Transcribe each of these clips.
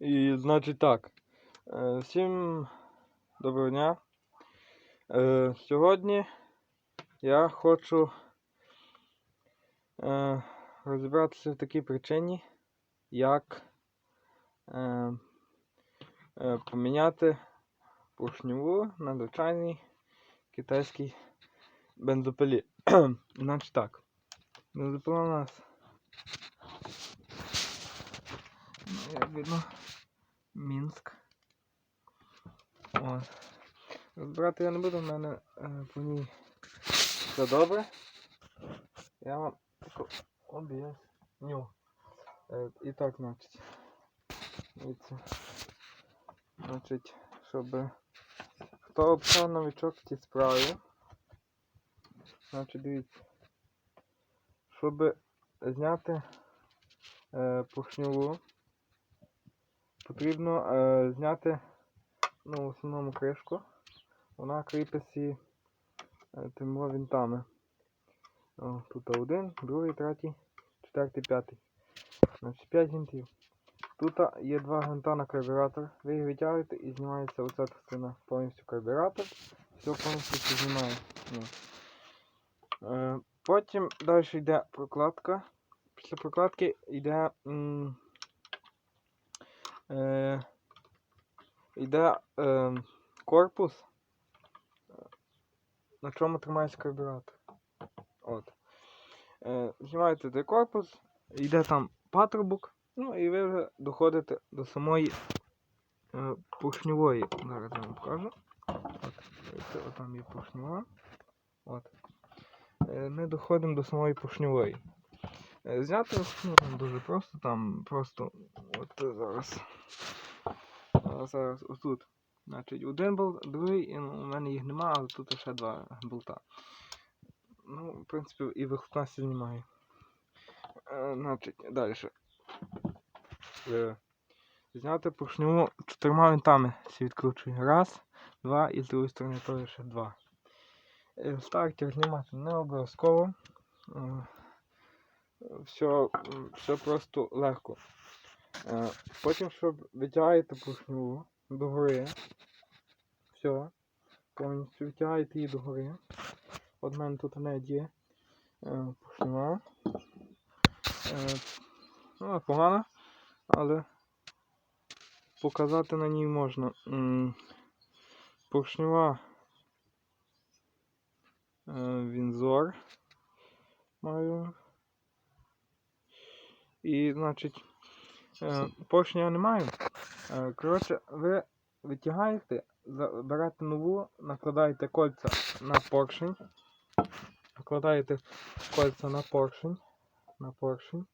І значить так. Е, Всім доброго дня. Е, Сьогодні я хочу е, розібратися в такій причині, як поміняти поршневу на звичайній китайській бензопилі. Значить так. Бензопила у нас. Ну, як видно. Мінськ. От. Розбирати я не буду, в мене е, по ній все добре. Я вам об'ясню. Е, і так, значить. Дивіться. Значить, щоб хто обшав новичок в цій справі. Значить, дивіться. Щоб зняти е, поршневу потрібно е, зняти ну, в основному кришку. Вона кріпиться е, тими вінтами. О, тут один, другий, третій, четвертий, п'ятий. Значить 5 гвинтів. Тут є два гвинта на карбюратор. Ви їх витягуєте і знімається оця частина повністю карбюратор. Все повністю це знімає. Ну. Е, потім далі йде прокладка. Після прокладки йде. м, е, йде е, корпус, на чому тримається карбюратор. От. Е, знімаєте цей корпус, йде там патрубок, ну і ви вже доходите до самої е, поршневої. Зараз я вам покажу. От, от там є поршнева. От. Ми доходимо до самої поршневої. Е, Зняти ну, дуже просто, там просто от е, зараз. А зараз отут. Значить, один болт, другий, і, ну, у мене їх нема, але тут ще два болта. Ну, в принципі, і вихлопна знімає. Е, значить, далі. Е, зняти поршневу чотирма винтами всі відкручую. Раз, два і з другої сторони теж ще два. Е, стартер знімати не обов'язково. Е, все, все просто легко. Е, Потім, щоб витягаєте поршневу догори. Все. Повністю витягаєте її догори. От мене тут не є. Е, ну, погана, але показати на ній можна. Поршнева е, Вінзор маю. І, значить, е, поршня я не маю. Е, Коротше, ви витягаєте, берете нову, накладаєте кольця на поршень. Накладаєте кольця на поршень. На поршень.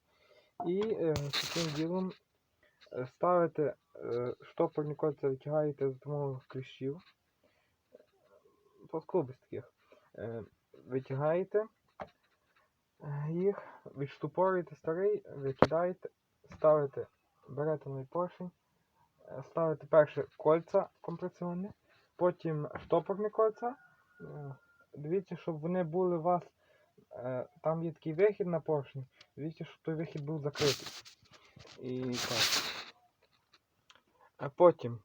І е, таким ділом ставите штопорні кольця витягаєте з допомогою кліщів. Таких. Витягаєте їх, відштопорюєте старий, викидаєте, ставите, берете новий поршень, е, ставите перше кольця компресіонні, потім штопорні кольця. Е, Дивіться, щоб вони були у вас. е, Там є такий вихід на поршні. Дивіться, щоб той вихід був закритий. І так. А потім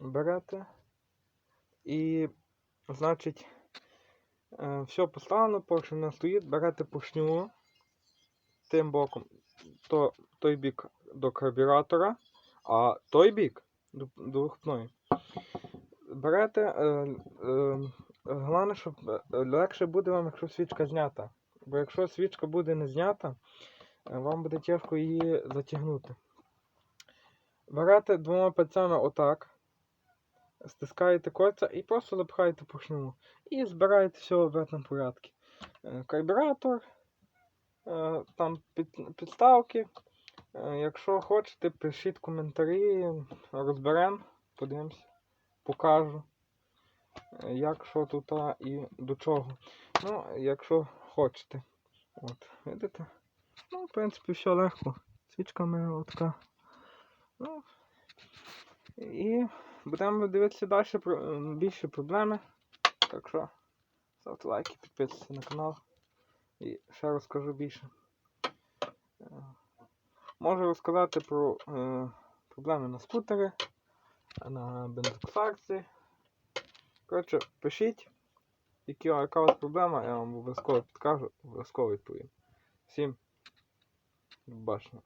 берете і, значить, все поставлено, поршень стоїть, берете поршню тим боком, то, той бік до карбюратора, а той бік до, до. Берете, е, е, головне, щоб е, легше буде вам, якщо свічка знята. Бо якщо свічка буде не знята, е, вам буде тяжко її затягнути. Берете двома пальцями отак, стискаєте кольця і просто запхаєте поршню. І збираєте все в обратному порядку. Е, Карбюратор, е, там під, підставки. Е, Якщо хочете, пишіть коментарі, розберемо, подивимось, покажу, як що тут і до чого. Ну, якщо хочете. От, видите? Ну, в принципі, все легко. Свічка в мене отака. Ну, і будемо дивитися далі про м, більше проблеми. Так що ставте лайки, підписуйтесь на канал. І ще розкажу більше. Е, Можу розказати про, е, проблеми на скутери, на бензокосарці. Коротше, пишіть, які, яка у вас проблема, я вам обов'язково підкажу, обов'язково відповім. Всім до побачення.